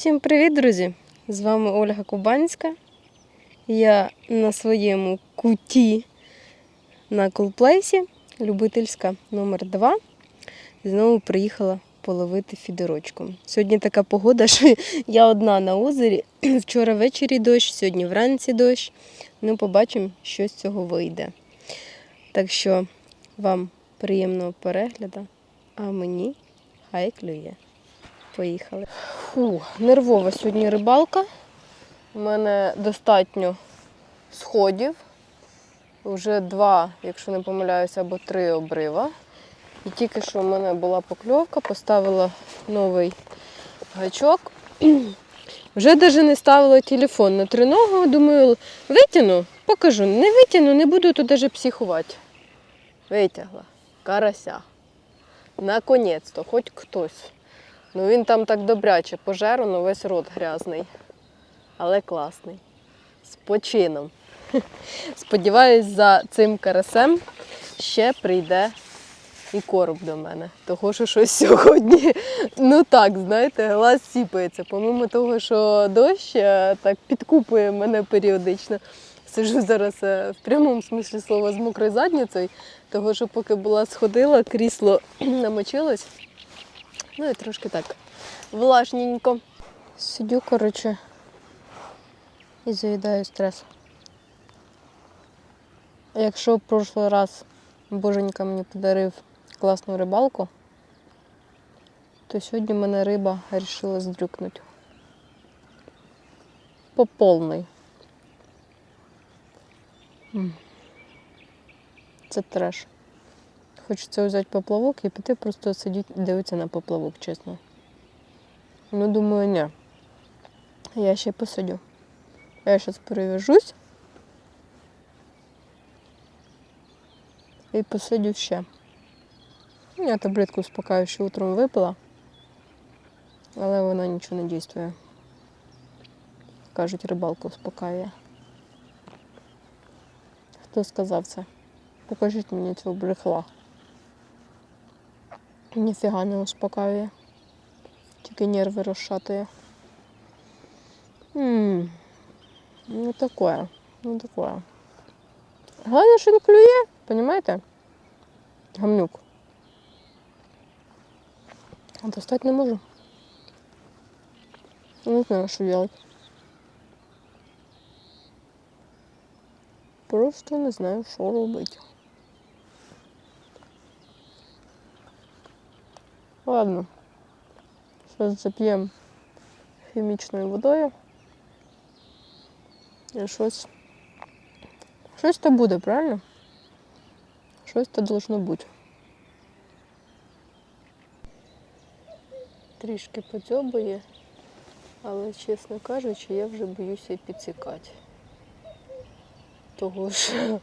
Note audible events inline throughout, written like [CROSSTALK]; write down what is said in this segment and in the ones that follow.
Всім привіт, друзі! З вами Ольга Кубанська. Я на своєму куті на Колплейсі, любительська номер 2 Знову приїхала половити фідерочку. Сьогодні така погода, [LAUGHS] що я одна на озері. [CLEARS THROAT] Вчора ввечері дощ, сьогодні вранці дощ. Ну, побачимо, що з цього вийде. Так що вам приємного перегляду, а мені хай клює. Поїхали. Фу, нервова сьогодні рибалка. У мене достатньо сходів. Вже два, якщо не помиляюся, або три обрива. І тільки що в мене була покльовка, поставила новий гачок. [CLEARS THROAT] Вже навіть не ставила телефон на триногу. Думаю, витягну, покажу. Не витягну, не буду тут навіть психувати. Витягла. Карася. Наконець-то, хоч хтось. Ну він там так добряче пожер, ну весь рот грязний. Але класний. З почином. [LAUGHS] Сподіваюсь, за цим карасем ще прийде і короб до мене. Того, що щось сьогодні, [LAUGHS] ну так, знаєте, глаз сіпається. Помимо того, що дощ е, так підкупує мене періодично. Сижу зараз е, в прямому смислі слова з мокрою задницею, того, що поки була сходила, крісло [CLEARS THROAT] намочилось. Ну і трошки так влажненько. Сидю, коротше, і заїдаю стрес. Якщо в прошлий раз боженька мені подарив класну рибалку, то сьогодні мене риба вирішила здрюкнути. По повній. М. Це треш. Хочеться взяти поплавок і піти просто сидіти дивитися на поплавок, чесно. Ну, думаю, ні. Я ще посидю. Я зараз перев'яжусь і посидю ще. Я таблетку успокаюючу утром випила, але вона нічого не дійствує. Кажуть, рибалка успокаює. Хто сказав це? Покажіть мені цього брехла. Ніфіга не успокаює. Тільки нерви розшатує. Ммм. Ну такое. Ну такое. Головне, що він клює, понимаєте? Гамнюк. А достать не можу. Не знаю, що делать. Просто не знаю, що робити. Ладно. Зараз зап'ємо хімічною водою. І щось. Щось то буде, правильно? Щось то должно бути. Трішки подзьобує, але, чесно кажучи, я вже боюся і підсікати. Того що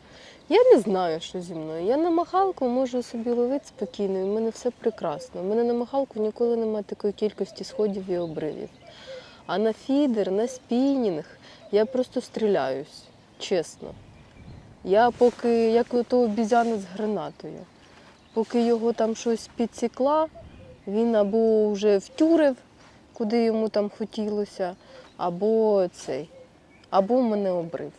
я не знаю, що зі мною. Я на махалку можу собі ловити спокійно, і в мене все прекрасно. У мене на махалку ніколи немає такої кількості сходів і обривів. А на фідер, на спінінг я просто стріляюсь, чесно. Я поки, як ото обізяна з гранатою, поки його там щось підсікла, він або вже втюрив, куди йому там хотілося, або цей, або мене обрив.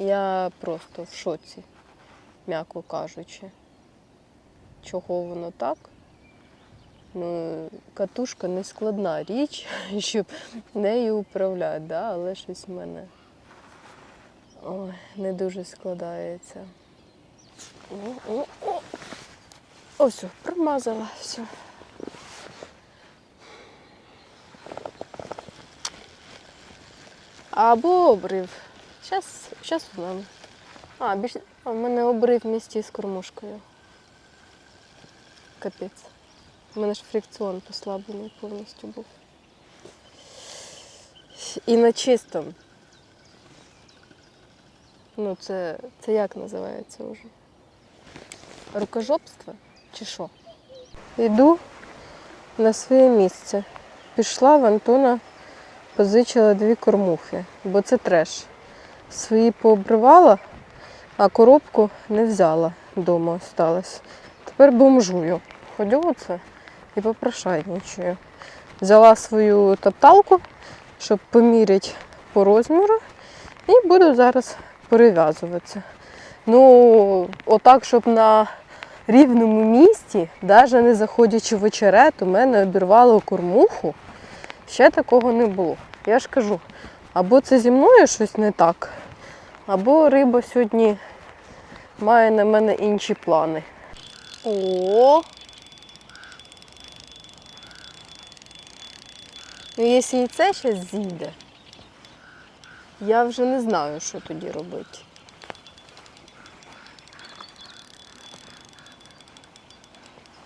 Я просто в шоці, м'яко кажучи. Чого воно так? Ну, катушка не складна річ, [LAUGHS] щоб нею управляти, да? але щось в мене ой, не дуже складається. О, о, о. Ось, промазала все. Або обрив. Зараз, зараз узнаємо. А, більш... а, в мене обрив в місті з кормушкою. Капець. У мене ж фрикціон послаблений повністю був. І на чистому. Ну, це, це як називається вже? Рукожопство чи що? Йду на своє місце. Пішла в Антона, позичила дві кормухи, бо це треш. Свої пообривала, а коробку не взяла вдома осталась. Тепер бомжую. Ходю оце і попрошайничаю. Взяла свою топталку, щоб поміряти по розміру, і буду зараз перев'язуватися. Ну, отак, щоб на рівному місці, навіть не заходячи в очерет, у мене обірвало кормуху. Ще такого не було. Я ж кажу, або це зі мною щось не так, або риба сьогодні має на мене інші плани. О! Ну, якщо і це ще зійде, я вже не знаю, що тоді робити.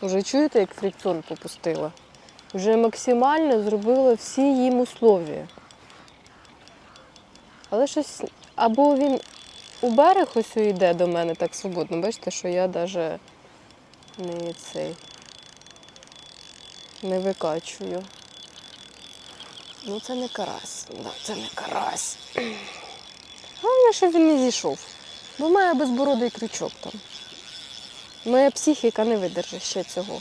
Уже чуєте, як фрикціон попустила? Вже максимально зробила всі їм условия. Але щось або він у берег ось йде до мене так свободно. Бачите, що я навіть не цей не викачую. Ну це не карась. Да, це не карась. Головне, щоб він не зійшов. Бо має безбородий крючок там. Моя психіка не видержить ще цього.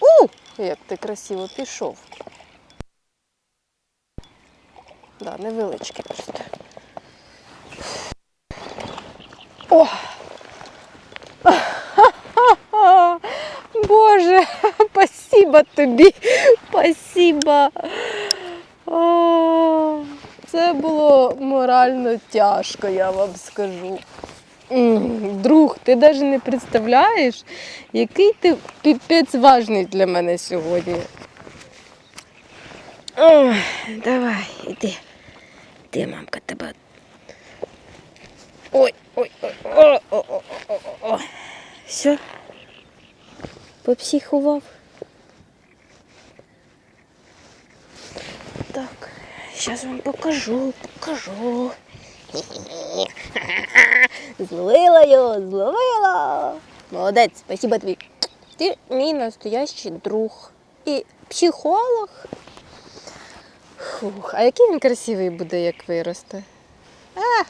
У! Як ти красиво пішов. Да, невеличкий просто. О! [LAUGHS] Боже, спасибо тобі, спасибо. О, Це було морально тяжко, я вам скажу. Друг, ти навіть не представляєш, який ти піпець важний для мене сьогодні. Ой, давай, іди. Іди, мамка, тебе. Ой, ой, ой, о, о, о, о, о, о. Все. Попсихував. Так, зараз вам покажу, покажу. Зловила його, зловила. Молодець, спасибо тобі. Ти мій настоящий друг і психолог. Фух, а який він красивий буде, як виросте. А,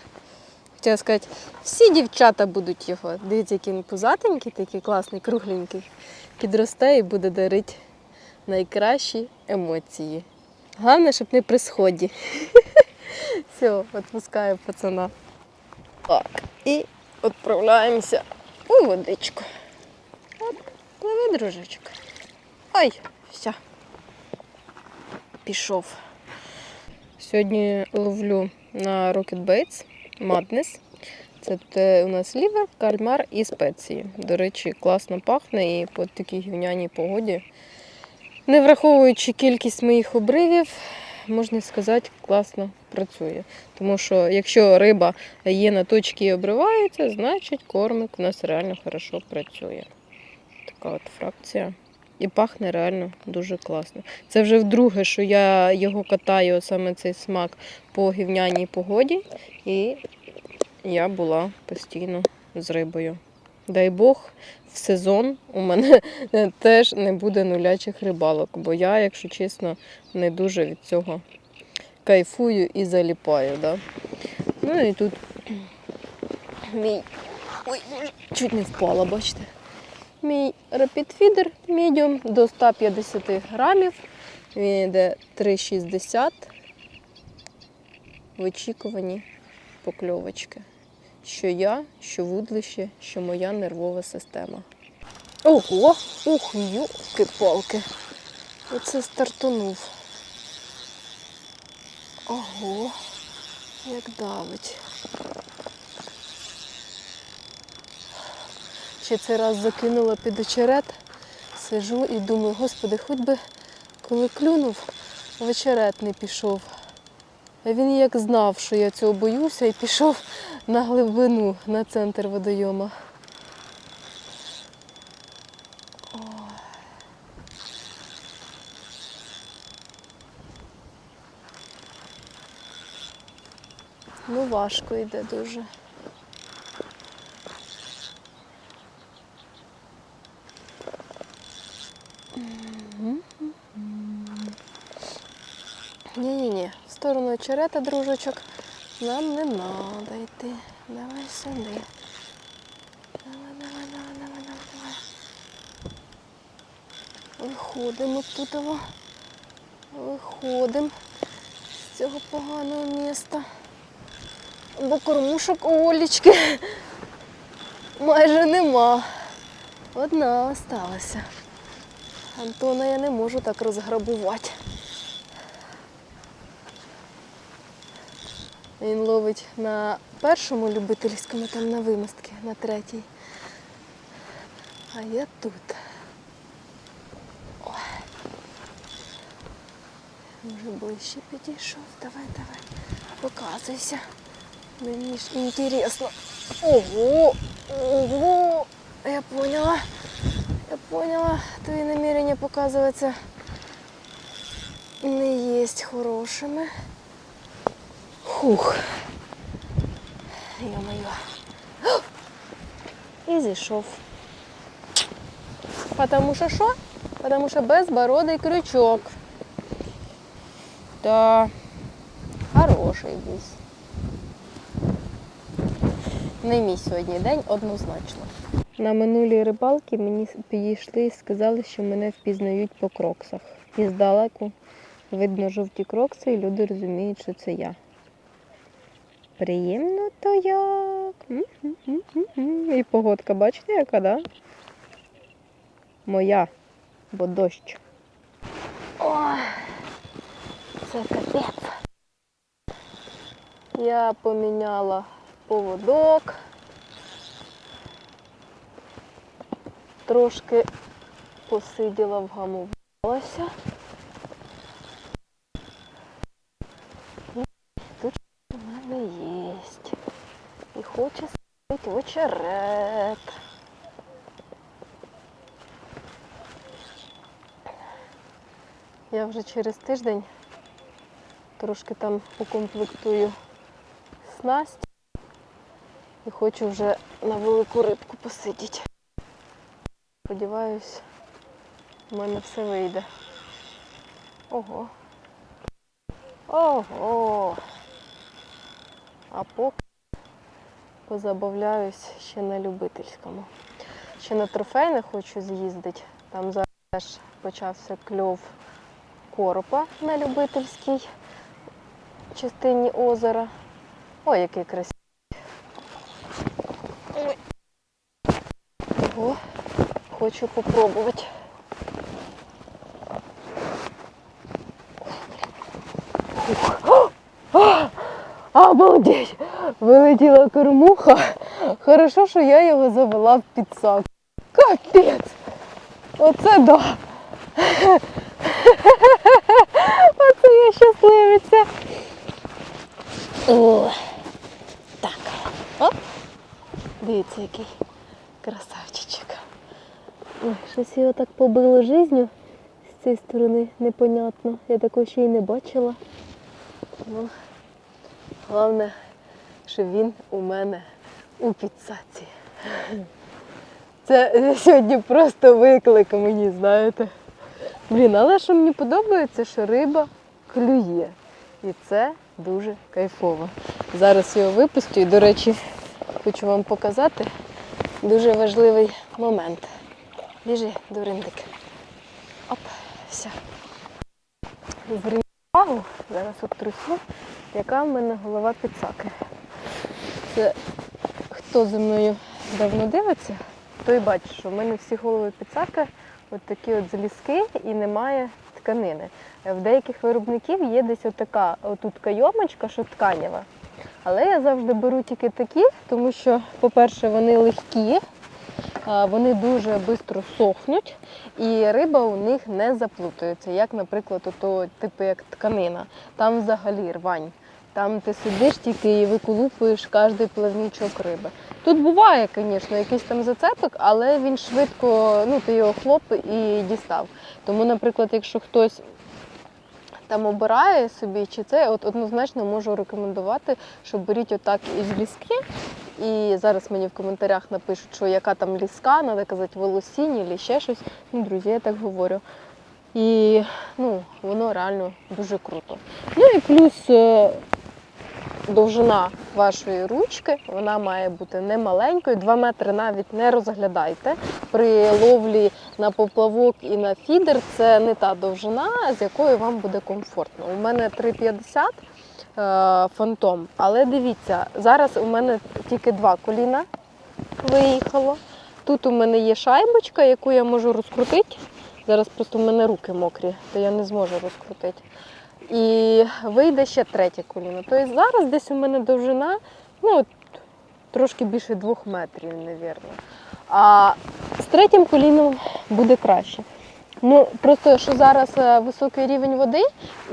хотіла сказати, всі дівчата будуть його. Дивіться, який він пузатенький, такий класний, кругленький. Підросте і буде дарити найкращі емоції. Головне, щоб не при сході. [LAUGHS] Все, відпускаю пацана. Так, і відправляємося у водичку. Оп, пливи, дружечок. Ой, все. Пішов. Сьогодні ловлю на Rocket Baits Madness. Це у нас лівер, кальмар і спеції. До речі, класно пахне і по такій гівняній погоді. Не враховуючи кількість моїх обривів, можна сказати, класно працює. Тому що якщо риба є на точці і обривається, значить кормик у нас реально хорошо працює. Така от фракція. І пахне реально дуже класно. Це вже вдруге, що я його катаю, саме цей смак по гівняній погоді, і я була постійно з рибою. Дай Бог, в сезон у мене [LAUGHS] теж не буде нулячих рибалок, бо я, якщо чесно, не дуже від цього кайфую і заліпаю. Да? Ну і тут [CLEARS THROAT] мій. Ой, чуть не впала, бачите. Мій рапідфідер медіум до 150 грамів. Він йде 3,60 в очікуванні покльовочки. Що я, що вудлище, що моя нервова система. Ого! Ух, юки-палки. Оце стартунув. Ого, як давить. Ще цей раз закинула під очерет, сижу і думаю, господи, хоч би коли клюнув, в очерет не пішов. А він як знав, що я цього боюся, і пішов на глибину, на центр водойома. Ой. Ну, важко йде дуже. черета, дружочок. Нам не треба йти. Давай сюди. Давай, давай, давай, давай, давай, давай. Виходимо тут. Виходимо з цього поганого міста. Бо кормушок у Олічки майже нема. Одна осталася. Антона я не можу так розграбувати. Він ловить на першому любительському, там на вимостки, на третій. А я тут. Ой. Може ближче підійшов. Давай, давай. Показуйся. Мені ж інтересно. Ого! Ого! Я поняла. Я поняла. Твої намірення показуватися не є хорошими. Хух. Йо-моє. І зійшов. Потому що що? Потому що безбородий крючок. Да. Хороший був. Не мій сьогодні день однозначно. На минулій рибалці мені підійшли і сказали, що мене впізнають по кроксах. І здалеку видно жовті крокси, і люди розуміють, що це я. Приємно то як. І погодка, бачите, яка, да? Моя, бо дощ. Ой, це капець. Я поміняла поводок. Трошки посиділа, вгамувалася. І тут у мене є. І хоче сидіти очерет. Я вже через тиждень трошки там укомплектую снасть і хочу вже на велику рибку посидіти. Сподіваюсь, у мене все вийде. Ого. Ого. А поки позабавляюсь ще на любительському. Ще на трофейне хочу з'їздити. Там зараз почався кльов коропа на любительській частині озера. Ой, який красивий. Ого, хочу попробувати. Обалдеть! Вилетіла кормуха. Хорошо, що я його завела в підсак. Капець! Оце да! Оце я щасливиця. О, так. Оп. Дивіться, який красавчичок. Ой, щось його так побило жизнью з цієї сторони непонятно. Я такого ще й не бачила. Ну, головне, що він у мене у підсаці. Це сьогодні просто виклик мені, знаєте. Блін, але що мені подобається, що риба клює. І це дуже кайфово. Зараз його випустю і, до речі, хочу вам показати дуже важливий момент. Біжи, дуриндик. Оп, все. Зверніть увагу, зараз обтрусю, яка в мене голова підсаки. Це хто за мною давно дивиться, той бачить, що в мене всі голови підсаки от такі от злізки і немає тканини. В деяких виробників є десь отака отут кайомочка, що тканява. Але я завжди беру тільки такі, тому що, по-перше, вони легкі, вони дуже швидко сохнуть, і риба у них не заплутується, як, наприклад, ото, типу як тканина. Там взагалі рвань. Там ти сидиш тільки і виколупуєш кожний плавнічок риби. Тут буває, звісно, якийсь там зацепик, але він швидко, ну ти його хлоп і дістав. Тому, наприклад, якщо хтось там обирає собі, чи це от однозначно можу рекомендувати, що беріть отак із ліски. І зараз мені в коментарях напишуть, що яка там ліска, треба казати волосінь або ще щось. Ну, друзі, я так говорю. І ну, воно реально дуже круто. Ну і плюс е, довжина вашої ручки. Вона має бути не маленькою, 2 метри навіть не розглядайте. При ловлі на поплавок і на фідер це не та довжина, з якою вам буде комфортно. У мене 3,50 е, фантом. Але дивіться, зараз у мене тільки два коліна виїхало. Тут у мене є шайбочка, яку я можу розкрутити. Зараз просто в мене руки мокрі, то я не зможу розкрутити. І вийде ще третє коліно. Тобто зараз десь у мене довжина ну, трошки більше двох метрів, мабуть. А з третім коліном буде краще. Ну, просто що зараз е, високий рівень води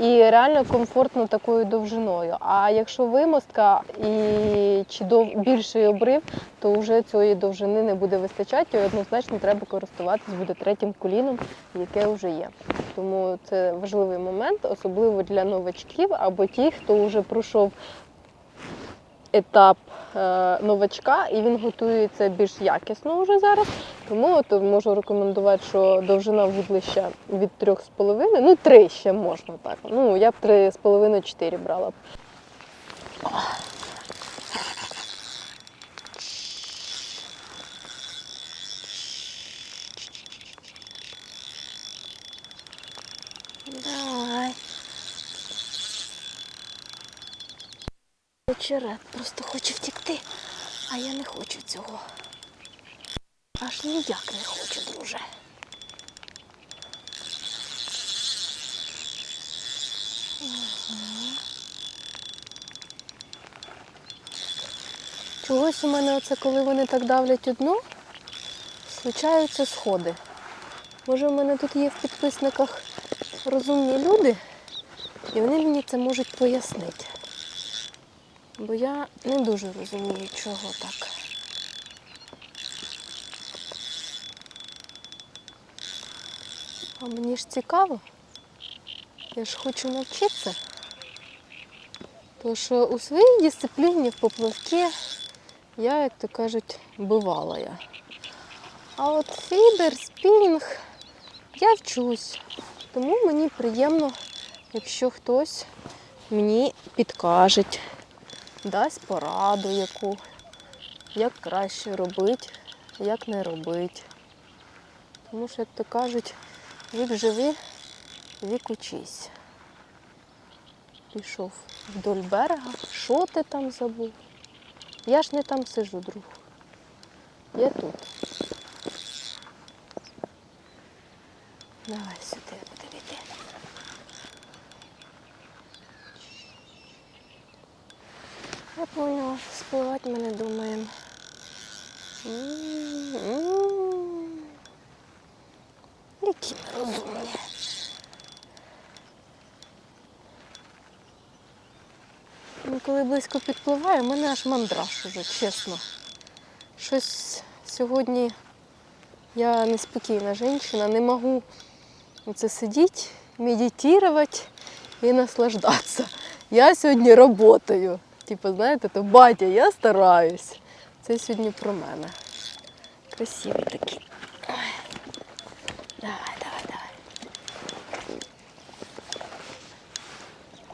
і реально комфортно такою довжиною. А якщо вимостка і чи дов... більший обрив, то вже цієї довжини не буде вистачати, і однозначно треба користуватись буде третім коліном, яке вже є. Тому це важливий момент, особливо для новачків або ті, хто вже пройшов етап е, новачка і він готується більш якісно вже зараз. Тому от можу рекомендувати, що довжина вудлища від 3,5, ну 3 ще можна так. Ну я б 3,5-4 брала б. Давай. Очерет просто хоче втікти, а я не хочу цього. Аж ніяк не хочу, друже. Чогось у мене оце, коли вони так давлять у дно, случаються сходи. Може, у мене тут є в підписниках розумні люди, і вони мені це можуть пояснити. Бо я не дуже розумію, чого так. А мені ж цікаво. Я ж хочу навчитися. Тому що у своїй дисципліні в поплавки я, як то кажуть, бувала я. А от фідер, спінінг, я вчусь. Тому мені приємно, якщо хтось мені підкаже, дасть пораду яку, як краще робити, як не робити. Тому що, як то кажуть, вік живи, вік учись. Пішов вдоль берега. Що ти там забув? Я ж не там сижу, друг. Я тут. Давай сюди будемо йти. Я поняла, спливати ми не думаємо. Які ми розумні. Ну, Коли близько підпливає, в мене аж мандраж уже, чесно. Щось сьогодні я неспокійна жінка, не можу оце сидіти, медитувати і наслаждатися. Я сьогодні працюю. Типу, знаєте, то батя, я стараюсь. Це сьогодні про мене. Красиві такі. Ой. Давай, давай, давай.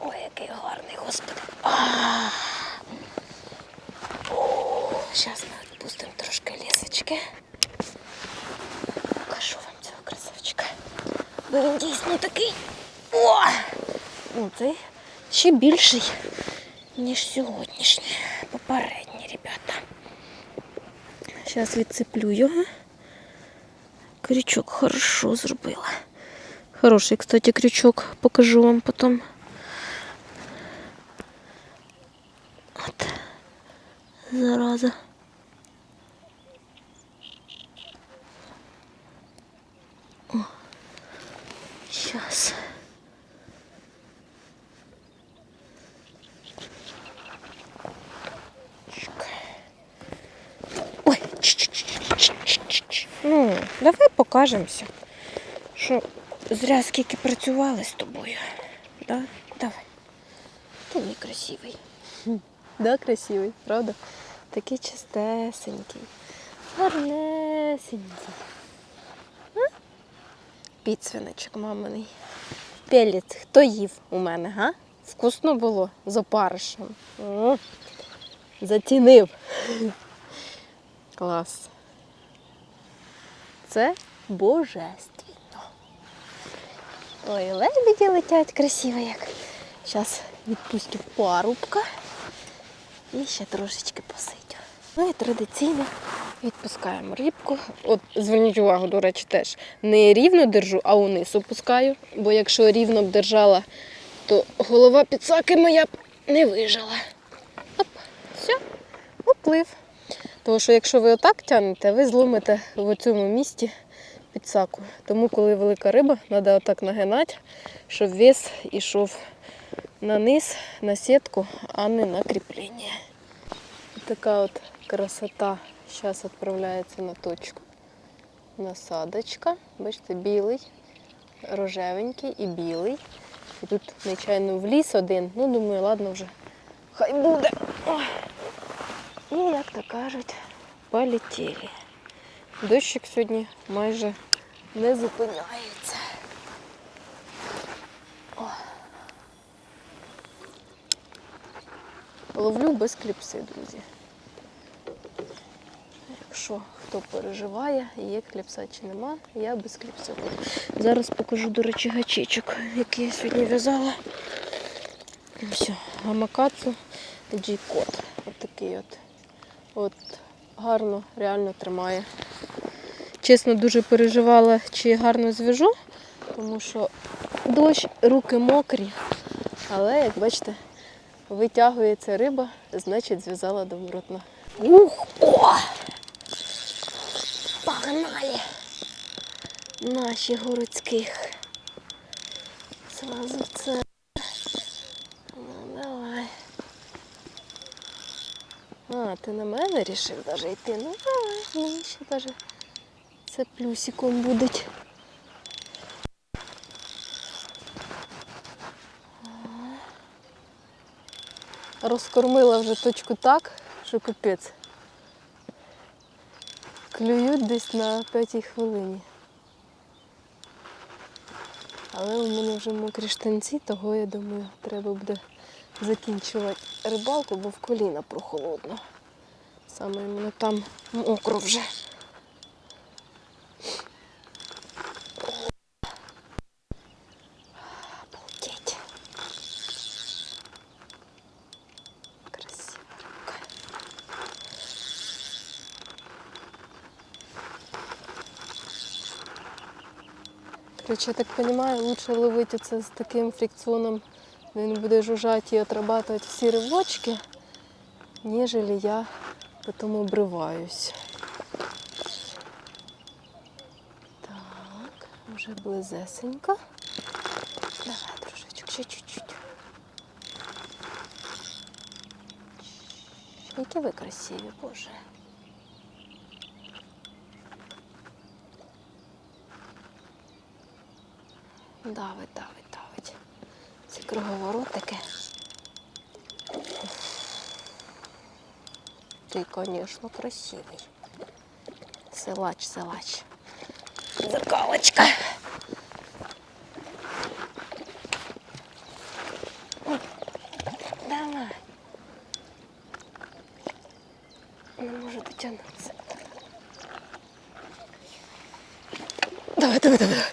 Ой, який гарний, господи. Зараз ми відпустимо трошки лісочки. Покажу вам цього красавчика. Бо він дійсно такий. О! Ну, цей ще більший, ніж сьогоднішній. Попередній, ребята. Зараз відцеплю його. Крючок хорошо зробила. Хороший, кстати, крючок. Покажу вам потім. От. Зараза. О. Щас. Давай покажемося. Що зря скільки працювали з тобою. Да? Давай. Ти мій красивий. [LAUGHS] Да, красивий, правда? Такий чистесенький, гарнесенький. Підсвиночок маминий. Пелець, хто їв у мене, га? Вкусно було з опаришем. М. Зацінив. [LAUGHS] Клас. Це божественно. Ой, лебеді летять красиво як. Зараз відпустю парубка і ще трошечки посидю. Ну і традиційно відпускаємо рибку. От зверніть увагу, до речі, теж не рівно держу, а униз опускаю. Бо якщо рівно б держала, то голова підсаки моя б не вижила. Оп, все, уплив. Тому що якщо ви отак тягнете, ви зломите в цьому місці підсаку. Тому, коли велика риба, треба отак нагинати, щоб вес ішов на низ, на сітку, а не на кріплення. Така от красота зараз відправляється на точку. Насадочка. Бачите, білий, рожевенький і білий. І тут, нечайно, в ліс один. Ну, думаю, ладно вже. Хай буде. І, як то кажуть, полетіли. Дощик сьогодні майже не зупиняється. О. Ловлю без кліпси, друзі. Якщо хто переживає, є кліпса чи нема, я без кліпси. Зараз покажу, до речі, гачечок, який я сьогодні в'язала. Все, гамакацу G-код. От такий от. От гарно, реально тримає. Чесно, дуже переживала, чи гарно зв'яжу, тому що дощ, руки мокрі. Але, як бачите, витягується риба, значить зв'язала добротно. Ух! О! Погнали! Наші городських. Зразу це. Ну, давай. А, ти на мене рішив даже йти. Ну давай, мені ще даже це плюсиком буде. Розкормила вже точку так, що капець. Клюють десь на п'ятій хвилині. Але у мене вже мокрі штанці, того я думаю, треба буде закінчувати рибалку, бо в коліна прохолодно. Саме іменно там мокро вже. Обалдеть. Красиво. Короче, я так понимаю, лучше ловити це з таким фрикціоном, він буде жужжати і отрабатувати всі ривочки, нежели я потім обриваюсь. Так, вже близесенько. Давай, дружечок, ще чуть-чуть. Які ви красиві, Боже. Давить, давить, давить. Ці круговоротики. Ти, звісно, красивий. Силач, силач. Закалочка. Давай. Не можу дотягнутися. Давай, давай, давай. давай.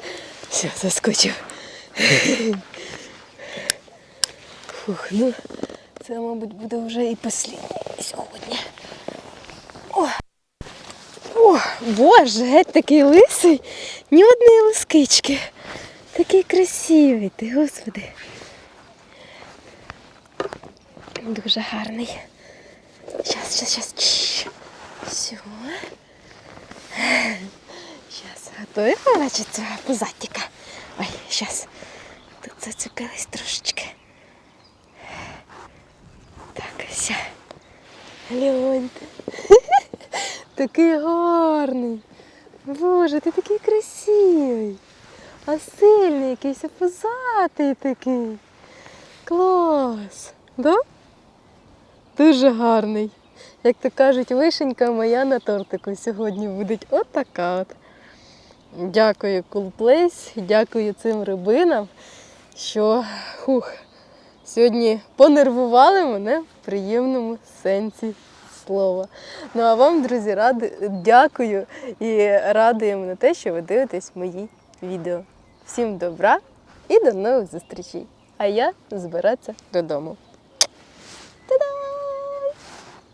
Все, заскочив. Фух, ну, це, мабуть, буде вже і послідній сьогодні. Боже, геть такий лисий, ні одної лискички. Такий красивий ти, господи. Дуже гарний. Щас, щас, щас. Все. Сейчас готові побачити цього пузатика. Ой, сейчас. Тут зацепились трошечки. Так, все. Гляньте. Такий гарний. Боже, ти такий красивий. А сильний якийсь, а пузатий такий. Клас. Да? Дуже гарний. Як то кажуть, вишенька моя на тортику сьогодні буде отака от. Дякую Cool дякую цим рибинам, що хух, сьогодні понервували мене в приємному сенсі слова. Ну а вам, друзі, ради, дякую і радуємо на те, що ви дивитесь мої відео. Всім добра і до нових зустрічей! А я збиратися додому.